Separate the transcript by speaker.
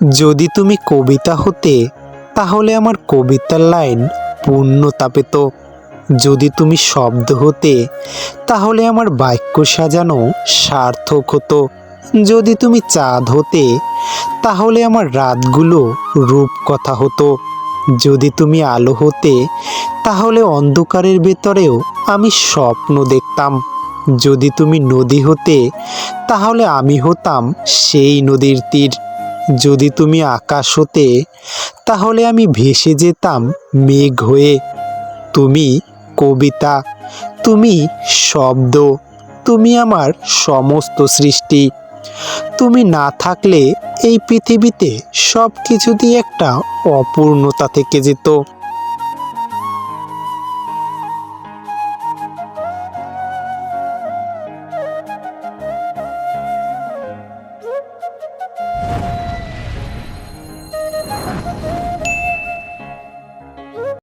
Speaker 1: যদি তুমি কবিতা হতে, তাহলে আমার কবিতার লাইন পূর্ণতা পেত যদি তুমি শব্দ হতে, তাহলে আমার বাক্য সাজানো সার্থক হতো। যদি তুমি চাঁদ হতে, তাহলে আমার রাতগুলো রূপকথা হতো। যদি তুমি আলো হতে, তাহলে অন্ধকারের ভেতরেও আমি স্বপ্ন দেখতাম। যদি তুমি নদী হতে, তাহলে আমি হতাম সেই নদীর তীর। যদি তুমি আকাশ হতে, তাহলে আমি ভেসে যেতাম মেঘ হয়ে। তুমি কবিতা, তুমি শব্দ, তুমি আমার সমস্ত সৃষ্টি। তুমি না থাকলে এই পৃথিবীতে সব কিছুতেই একটা অপূর্ণতা থেকে যেত।